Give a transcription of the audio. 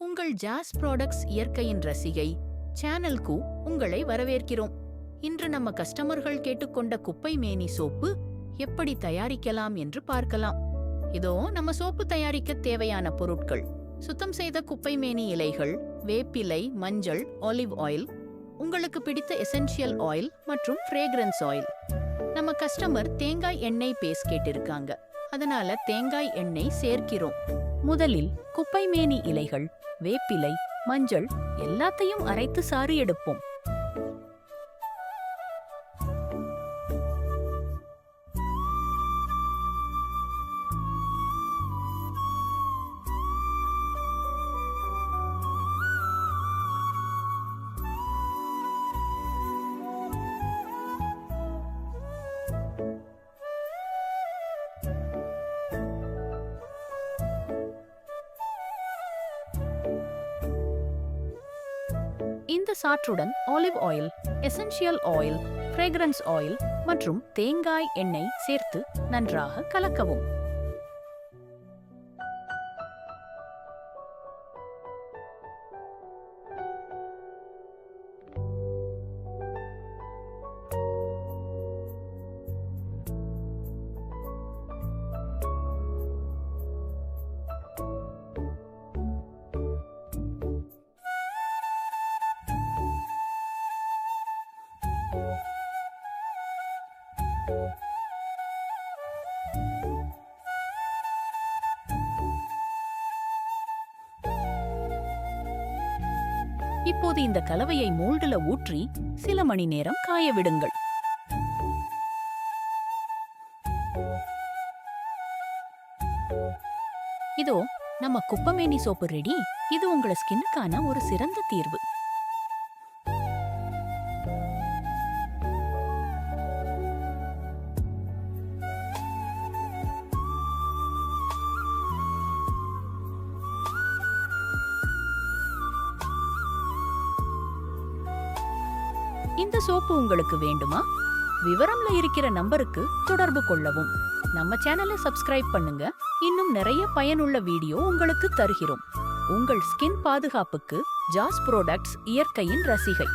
உங்கள் ஜாஸ் ப்ராடக்ட்ஸ் இயற்கையின் ரசிகை சேனல்க்கு உங்களை வரவேற்கிறோம். இன்று நம்ம கஸ்டமர்கள் கேட்டுக்கொண்ட குப்பை மேனி சோப்பு எப்படி தயாரிக்கலாம் என்று பார்க்கலாம். இதோ நம்ம சோப்பு தயாரிக்க தேவையான பொருட்கள். சுத்தம் செய்த குப்பை மேனி இலைகள் வேப்பிலை மஞ்சள் ஆலிவ் ஆயில் உங்களுக்கு பிடித்த எசென்ஷியல் ஆயில் மற்றும் ஃப்ரேக்ரன்ஸ் ஆயில் நம்ம கஸ்டமர் தேங்காய் எண்ணெய் பேஸ் கேட்டிருக்காங்க. அதனால தேங்காய் எண்ணெய் சேர்க்கிறோம். முதலில் குப்பை மேனி இலைகள் வேப்பிலை மஞ்சள் எல்லாத்தையும் அரைத்து சாறு எடுப்போம். இந்த சாற்றுடன் olive oil essential oil fragrance oil மற்றும் தேங்காய் எண்ணெய் சேர்த்து நன்றாக கலக்கவும். இப்போது இந்த கலவையை மோல்டுல ஊற்றி சில மணி நேரம் காய விடுங்கள். இதோ நம்ம குப்பமேனி சோப்பு ரெடி. இது உங்கள ஸ்கின்னுக்கான ஒரு சிறந்த தீர்வு. இந்த சோப்பு உங்களுக்கு வேண்டுமா? விவரம்ல இருக்கிற நம்பருக்கு தொடர்பு கொள்ளவும். நம்ம சேனலை சப்ஸ்கிரைப் பண்ணுங்க. இன்னும் நிறைய பயனுள்ள வீடியோ உங்களுக்கு தருகிறோம். உங்கள் ஸ்கின் பாதுகாப்புக்கு ஜாஸ் ப்ரோடக்ட்ஸ் இயற்கையின் ரசிகை.